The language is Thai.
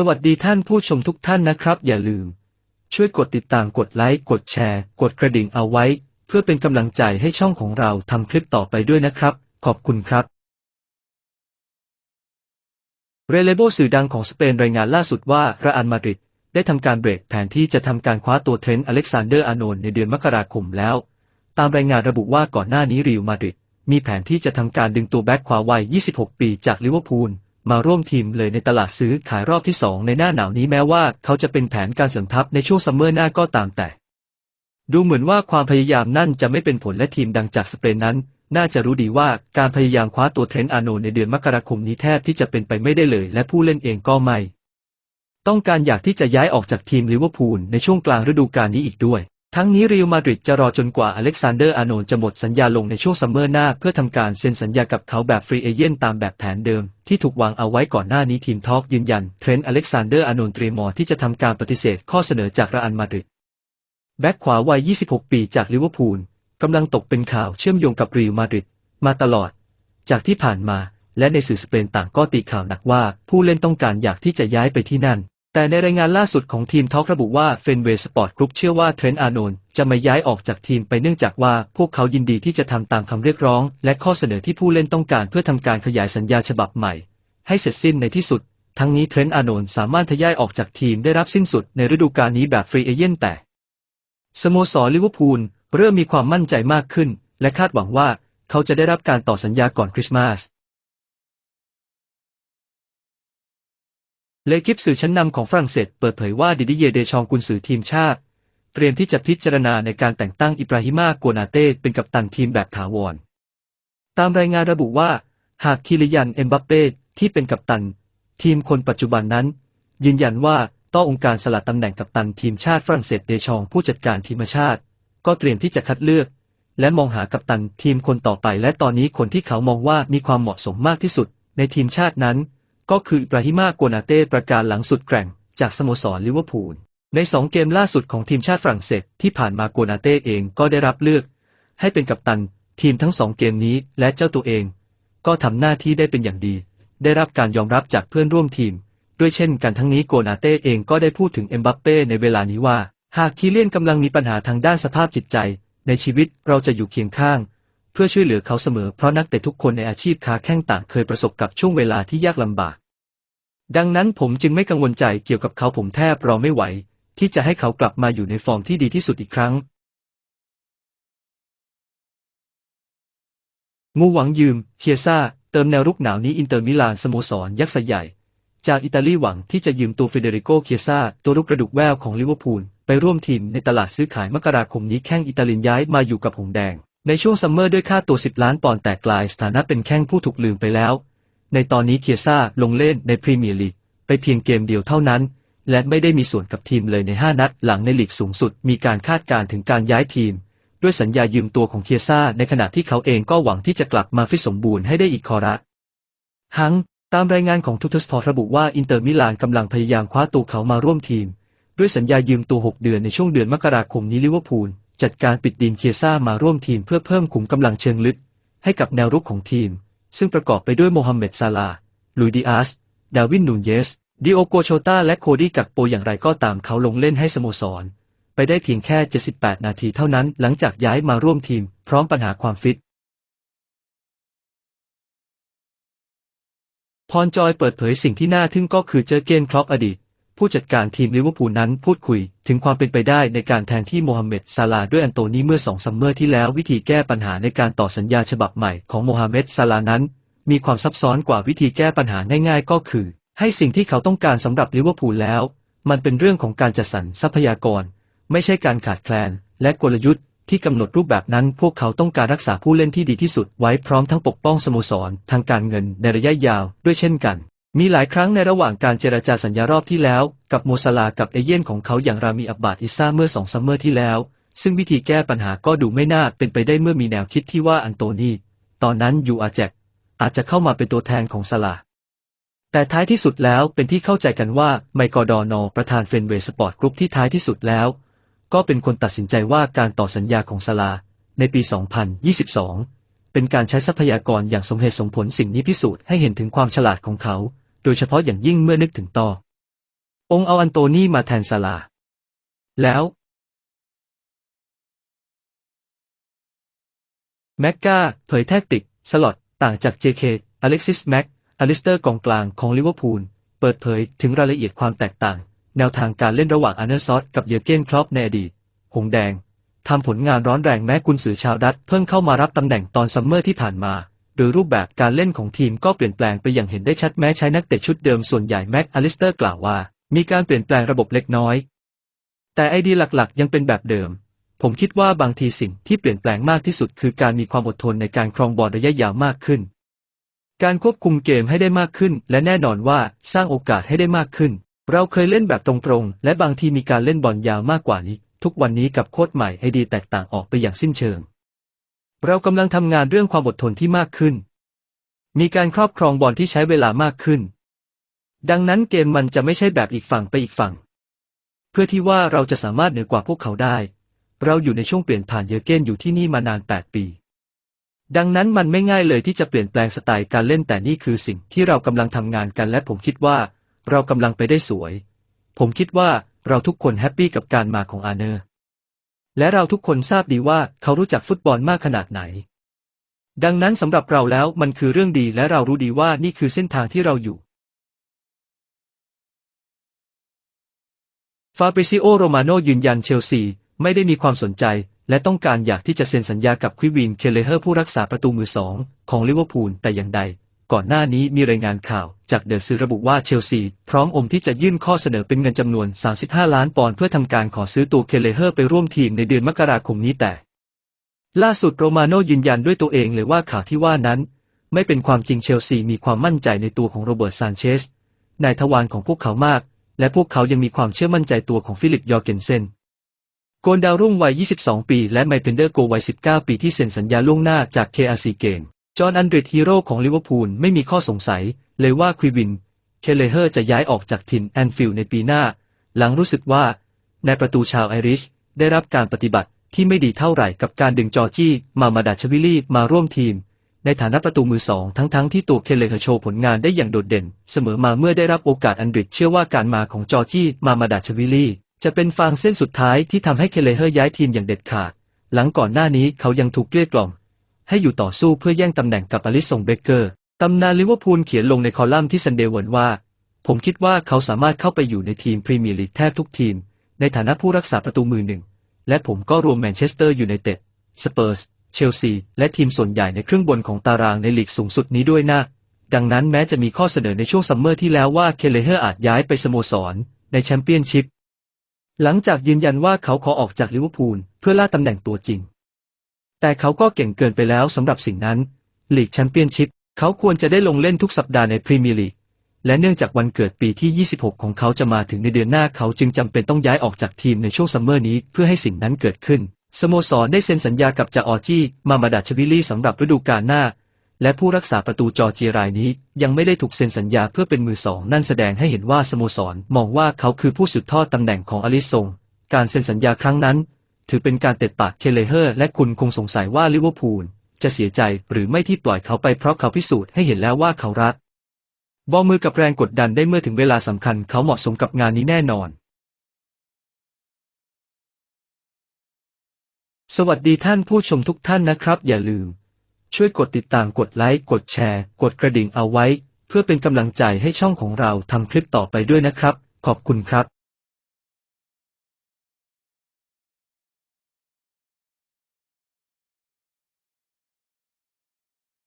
สวัสดีท่านผู้ชมทุกท่านนะครับ อย่าลืม ช่วยกดติดตามกดไลค์กดแชร์ กดกระดิ่งเอาไว้ เพื่อเป็นกำลังใจให้ช่องของเราทำคลิปต่อไปด้วยนะครับ ขอบคุณครับเรเลโบสื่อดังของสเปนรายงานล่าสุดว่าระอันมาดริดได้ทำการเบรกแผนที่จะทำการคว้าตัวเทรนต์อเล็กซานเดอร์อาร์โนในเดือนมกราคมแล้ว ตามรายงานระบุว่าก่อนหน้านี้ริวมาดริดมีแผนที่จะทำการดึงตัวแบ็คขวาวัย 26 ปีจากลิเวอร์พูล มาร่วมทีมเลยในตลาดซื้อขายรอบที่ 2 ในหน้าหนาวนี้แม้ว่าเขาจะเป็นแผนการเสริมทัพในช่วงซัมเมอร์หน้าก็ตามแต่ ดูเหมือนว่าความพยายามนั่นจะไม่เป็นผลและทีมดังจากสเปนนั้น น่าจะรู้ดีว่าการพยายามคว้าตัวเทรนต์อาโนในเดือนมกราคมนี้แทบที่จะเป็นไปไม่ได้เลย และผู้เล่นเองก็ไม่ ต้องการอยากที่จะย้ายออกจากทีมลิเวอร์พูลในช่วงกลางฤดูกาลนี้อีกด้วย ทั้งนี้เรอัลมาดริดจะรอจนกว่าอเล็กซานเดอร์อาร์โนจะหมดสัญญาลงในช่วงซัมเมอร์หน้า เพื่อทำการเซ็นสัญญากับเขาแบบฟรีเอเจนต์ตามแบบแผนเดิม ที่ถูกวางเอาไว้ก่อนหน้านี้ทีมทอล์กยืนยันเทรนต์อเล็กซานเดอร์อาร์โนเตรียมมอที่จะทำการปฏิเสธข้อเสนอจากเรอัลมาดริดแบ็คขวาวัย 26 ปีจากลิเวอร์พูลกำลังตกเป็นข่าวเชื่อมโยงกับเรอัลมาดริดมาตลอด จากที่ผ่านมาและในสื่อสเปนต่างก็ตีข่าวหนักว่าผู้เล่นต้องการอยากที่จะย้ายไปที่นั่น แต่ในรายงานล่าสุดของทีมทอล์กระบุว่าเฟนเวสปอร์ตกรุ๊ปเชื่อว่าเทรนต์อาโนลด์จะไม่ย้ายออกจากทีมไปเนื่องจากว่าพวกเขายินดีที่จะทำตามคำเรียกร้อง และข้อเสนอที่ผู้เล่นต้องการเพื่อทำการขยายสัญญาฉบับใหม่ ให้เสร็จสิ้นในที่สุด ทั้งนี้เทรนต์อาโนลด์สามารถทะยายออกจากทีมได้รับสิ้นสุดในฤดูกาลนี้แบบฟรีเอเจนแต่ สโมสรลิเวอร์พูลเริ่มมีความมั่นใจมากขึ้น และคาดหวังว่าเขาจะได้รับการต่อสัญญาก่อนคริสต์มาส เลกิปสื่อชั้นนำของฝรั่งเศสเปิดเผยว่าดิดิเยเดชองกุนซือทีมชาติ เตรียมที่จะพิจารณาในการแต่งตั้งอิบราฮิมาโกนาเต้เป็นกัปตันทีมแบบถาวร ตามรายงานระบุว่า หากคิริยันเอ็มบัปเป้ที่เป็นกัปตัน ทีมคนปัจจุบันนั้น ยืนยันว่าต้ององค์การสละตำแหน่งกัปตันทีมชาติฝรั่งเศสเดชองผู้จัดการทีมชาติ ก็เตรียมที่จะคัดเลือก และมองหากัปตันทีมคนต่อไป และตอนนี้คนที่เขามองว่ามีความเหมาะสมมากที่สุด ในทีมชาตินั้น ก็คืออิบราฮิมาโกนาเต้ประการหลังสุดแกร่ง จากสโมสรลิเวอร์พูล ในสองเกมล่าสุดของทีมชาติฝรั่งเศสที่ผ่านมาโกนาเต้เองก็ได้รับเลือก ให้เป็นกัปตันทีมทั้งสองเกมนี้และเจ้าตัวเอง ก็ทำหน้าที่ได้เป็นอย่างดี ได้รับการยอมรับจากเพื่อนร่วมทีม ด้วยเช่นกันทั้งนี้โกนาเต้เองก็ได้พูดถึงเอ็มบัปเป้ในเวลานี้ว่า หากคีเลียนกำลังมีปัญหาทางด้านสภาพจิตใจ ในชีวิตเราจะอยู่เคียงข้าง พื่อช่วยเหลือเขาเสมอเพราะนักเตะทุกคนในอาชีพค้าแข้งต่างเคยประสบกับช่วงเวลาที่ยากลำบาก ดังนั้นผมจึงไม่กังวลใจเกี่ยวกับเขาผมแทบรอไม่ไหว ที่จะให้เขากลับมาอยู่ในฟอร์มที่ดีที่สุดอีกครั้งงูหวังยืมเคียซ่า เติมแนวรุกหนาวนี้อินเตอร์มิลานสโมสรยักษ์ใหญ่ จากอิตาลีหวังที่จะยืมตัวเฟเดริโกเคียซ่า ตัวรุกกระดูกแววของลิเวอร์พูลไปร่วมทีมในตลาดซื้อขายมกราคมนี้แข้งอิตาลีย้ายมาอยู่กับหงแดง ในช่วงซัมเมอร์ด้วยค่าตัว 10 ล้านปอนด์แต่กลายสถานะเป็นแข้งผู้ถูกลืมไปแล้ว ในตอนนี้เคียซ่าลงเล่นในพรีเมียร์ลีกไปเพียงเกมเดียวเท่านั้น และไม่ได้มีส่วนกับทีมเลยใน 5 นัดหลังในลีกสูงสุด มีการคาดการณ์ถึงการย้ายทีม ด้วยสัญญายืมตัวของเคียซ่าในขณะที่เขาเองก็หวังที่จะกลับมาฟิตสมบูรณ์ให้ได้อีกคอระฮังตามรายงานของทูตสปอร์ตระบุว่าอินเตอร์มิลานกำลังพยายามคว้าตัวเขามาร่วมทีม ด้วยสัญญายืมตัว 6 เดือนในช่วงเดือนมกราคมนี้ลิเวอร์พูล จัดการปิดดีนเคียซ่ามาร่วมทีมเพื่อเพิ่มขุมกำลังเชิงลึก ให้กับแนวรุกของทีม ซึ่งประกอบไปด้วยโมฮัมเหม็ดซาลา ลุยดิอาส ดาวินนูนเยส ดิโอโกโชตาและโคดี้กักโปอย่างไรก็ตามเขาลงเล่นให้สโมสร ไปได้เพียงแค่ 78 นาทีเท่านั้นหลังจากย้ายมาร่วมทีม พร้อมปัญหาความฟิตพรจอยเปิดเผยสิ่งที่น่าทึ่งก็คือเจอเกนครอปอดีต ผู้จัดการทีมลิเวอร์พูลนั้นพูดคุย ถึงความเป็นไปได้ในการแทนที่โมฮัมเหม็ดซาลาด้วยอันโตนีเมื่อสองซัมเมอร์ที่แล้ววิธีแก้ปัญหาในการต่อสัญญาฉบับใหม่ของโมฮัมเหม็ดซาลานั้น มีความซับซ้อนกว่าวิธีแก้ปัญหาง่ายๆ ก็คือ ให้สิ่งที่เขาต้องการสำหรับลิเวอร์พูลแล้ว มันเป็นเรื่องของการจัดสรรทรัพยากร ไม่ใช่การขาดแคลน และกลยุทธ์ที่กำหนดรูปแบบนั้นพวกเขาต้องการรักษาผู้เล่นที่ดีที่สุดไว้พร้อมทั้งปกป้องสโมสรทางการเงินในระยะยาวด้วยเช่นกัน มีหลายครั้งในระหว่างการเจรจาสัญญารอบที่แล้ว กับโมซาลากับเอเย่นของเขาอย่างรามีอับบาดอิซ่าเมื่อสองซัมเมอร์ที่แล้ว ซึ่งวิธีแก้ปัญหาก็ดูไม่น่าเป็นไปได้เมื่อมีแนวคิดที่ว่าอันโตนีตอนนั้นยูอาแจกอาจจะเข้ามาเป็นตัวแทนของซาลา แต่ท้ายที่สุดแล้วเป็นที่เข้าใจกันว่าไมกอดอนอประธานเฟนเวสปอร์ตกรุ๊ปที่ท้ายที่สุดแล้ว ก็เป็นคนตัดสินใจว่าการต่อสัญญาของซาลา ในปี 2022 เป็นการใช้ทรัพยากรอย่างสมเหตุสมผลสิ่งนี้พิสูจน์ให้เห็นถึงความฉลาดของเขา โดยเฉพาะอย่างยิ่งเมื่อนึกถึงต่อ องค์เอาอันโตนี่มาแทนซาลา แล้ว แม็กกาเผยแทคติก สลอต ต่างจาก JK อเล็กซิสแม็กอลิสเตอร์กองกลางของลิเวอร์พูล เปิดเผยถึงรายละเอียดความแตกต่าง แนวทางการเล่นระหว่างอาร์เนอร์ซอตกับเยอร์เกนครอปในอดีตหงแดงทำผลงานร้อนแรงแม้กุนสือชาวดัตเพิ่งเข้ามารับตำแหน่งตอนซัมเมอร์ที่ผ่านมา โดยรูปแบบการเล่นของทีมก็เปลี่ยนแปลงไปอย่างเห็นได้ชัดแม้ใช้นักเตะชุดเดิมส่วนใหญ่แม็กอลิสเตอร์กล่าวว่า มีการเปลี่ยนแปลงระบบเล็กน้อย แต่ไอเดียหลักๆ ยังเป็นแบบเดิม ผมคิดว่าบางทีสิ่งที่เปลี่ยนแปลงมากที่สุด คือการมีความอดทนในการครองบอลระยะยาวมากขึ้น การควบคุมเกมให้ได้มากขึ้น และแน่นอนว่าสร้างโอกาสให้ได้มากขึ้น เราเคยเล่นแบบตรงๆ และบางทีมีการเล่นบอลยาวมากกว่านี้ ทุกวันนี้กับโค้ชใหม่ไอเดียแตกต่างออกไปอย่างสิ้นเชิง เรากำลังทำงานเรื่องความอดทนที่มากขึ้น มีการครอบครองบอลที่ใช้เวลามากขึ้น ดังนั้นเกมมันจะไม่ใช่แบบอีกฝั่งไปอีกฝั่ง เพื่อที่ว่าเราจะสามารถเหนือกว่าพวกเขาได้ เราอยู่ในช่วงเปลี่ยนผ่านเยอเกนอยู่ที่นี่มานาน 8 ปี ดังนั้นมันไม่ง่ายเลยที่จะเปลี่ยนแปลงสไตล์การเล่นแต่นี่คือสิ่งที่เรากำลังทำงานกันและผมคิดว่า เรากำลังไปได้สวย ผมคิดว่าเราทุกคนแฮปปี้กับการมาของอาเนอร์ และเราทุกคนทราบดีว่าเขารู้จักฟุตบอลมากขนาดไหน ดังนั้นสำหรับเราแล้วมันคือเรื่องดีและเรารู้ดีว่านี่คือเส้นทางที่เราอยู่ฟาบริซิโอโรมาโนยืนยันเชลซี ไม่ได้มีความสนใจ และต้องการอยากที่จะเซ็นสัญญากับควิวินเคเลเฮอร์ผู้รักษาประตูมือสองของลิเวอร์พูลแต่อย่างใด ก่อนหน้านี้มีรายงานข่าวจากเดอะซือระบุว่าเชลซี พร้อมอมที่จะยื่นข้อเสนอเป็นเงินจำนวน 35 ล้านปอนด์เพื่อทำการขอซื้อตัวเคเลเฮอร์ไปร่วมทีมในเดือนมกราคมนี้แต่ ล่าสุดโรมาโนยืนยันด้วยตัวเองเลยว่าข่าวที่ว่านั้น ไม่เป็นความจริงเชลซีมีความมั่นใจในตัวของโรเบิร์ตซานเชสนายทวารของพวกเขามาก และพวกเขายังมีความเชื่อมั่นใจตัวของฟิลิปยอร์เกนเซนโกนดาวรุ่งวัย 22 ปี และไมเพนเดอร์โกวัย 19 ปีที่เซ็นสัญญาล่วงหน้าจาก KRC เกม จอห์นอันเดรดฮีโร่ของลิเวอร์พูลไม่มีข้อสงสัย เลยว่าควิวิน เคเลเฮอร์จะย้ายออกจากทินแอนฟิลด์ในปีหน้า หลังรู้สึกว่า ในประตูชาวไอริช ได้รับการปฏิบัติที่ไม่ดีเท่าไหร่กับการดึงจอร์จี้ มามาดาชวิลลี่มาร่วมทีม ในฐานะประตูมือสองทั้งๆที่ตัวเคเลเฮอร์โชว์ผลงานได้อย่างโดดเด่น เสมอมาเมื่อได้รับโอกาสอันดริดเชื่อว่าการมาของจอร์จี้มามาดาชวิลลี่จะเป็นฟางเส้นสุดท้ายที่ทำให้เคเลเฮอร์ย้ายทีมอย่างเด็ดขาด หลังก่อนหน้านี้เขายังถูกเกลี้ยกล่อม ให้อยู่ต่อสู้เพื่อแย่งตำแหน่งกับอลิสงเบเกอร์ตำนานลิเวอร์พูลเขียนลงในคอลัมน์ที่ซันเดย์วิร์ว่า ผมคิดว่าเขาสามารถเข้าไปอยู่ในทีมพรีเมียร์ลีกแทบทุกทีม ในฐานะผู้รักษาประตูมือหนึ่ง และผมก็รวมแมนเชสเตอร์ยูไนเต็ด สเปอร์ส เชลซี และทีมส่วนใหญ่ในครึ่งบนของตารางในลีกสูงสุดนี้ด้วยนะ ดังนั้นแม้จะมีข้อเสนอในช่วงซัมเมอร์ที่แล้วว่าเคเลเฮอร์อาจย้ายไปสโมสร ในแชมเปี้ยนชิพ หลังจากยืนยันว่าเขาขอออกจากลิเวอร์พูลเพื่อล่าตำแหน่งตัวจริง แต่เขาก็เก่งเกินไปแล้วสำหรับสิ่งนั้นลีกแชมเปี้ยนชิพเขาควรจะได้ลงเล่นทุกสัปดาห์ในพรีเมียร์ลีกและเนื่องจากวันเกิดปีที่ 26 ของเขาจะมาถึงในเดือนหน้าเขาจึงจำเป็นต้องย้ายออกจากทีมในช่วงซัมเมอร์นี้เพื่อให้สิ่งนั้นเกิดขึ้น สโมสรได้เซ็นสัญญากับจาออจี้มามาดาชวิลลี่สำหรับฤดูกาลหน้า และผู้รักษาประตูจอจีรายนี้ ยังไม่ได้ถูกเซ็นสัญญาเพื่อเป็นมือสองนั่นแสดงให้เห็นว่าสโมสรมองว่าเขาคือผู้สืบทอดตำแหน่งของอลิซงการเซ็นสัญญาครั้งนั้น ถือเป็นการเต็ดปากเคเลเฮอร์ และคุณคงสงสัยว่าลิเวอร์พูลจะเสียใจหรือไม่ที่ปล่อยเขาไปเพราะเขาพิสูจน์ให้เห็นแล้วว่าเขารัก บอมือกับแรงกดดันได้เมื่อถึงเวลาสำคัญเขาเหมาะสมกับงานนี้แน่นอน สวัสดีท่านผู้ชมทุกท่านนะครับ อย่าลืม ช่วยกดติดตามกดไลค์กดแชร์ กดกระดิ่งเอาไว้ เพื่อเป็นกำลังใจให้ช่องของเราทำคลิปต่อไปด้วยนะครับ ขอบคุณครับ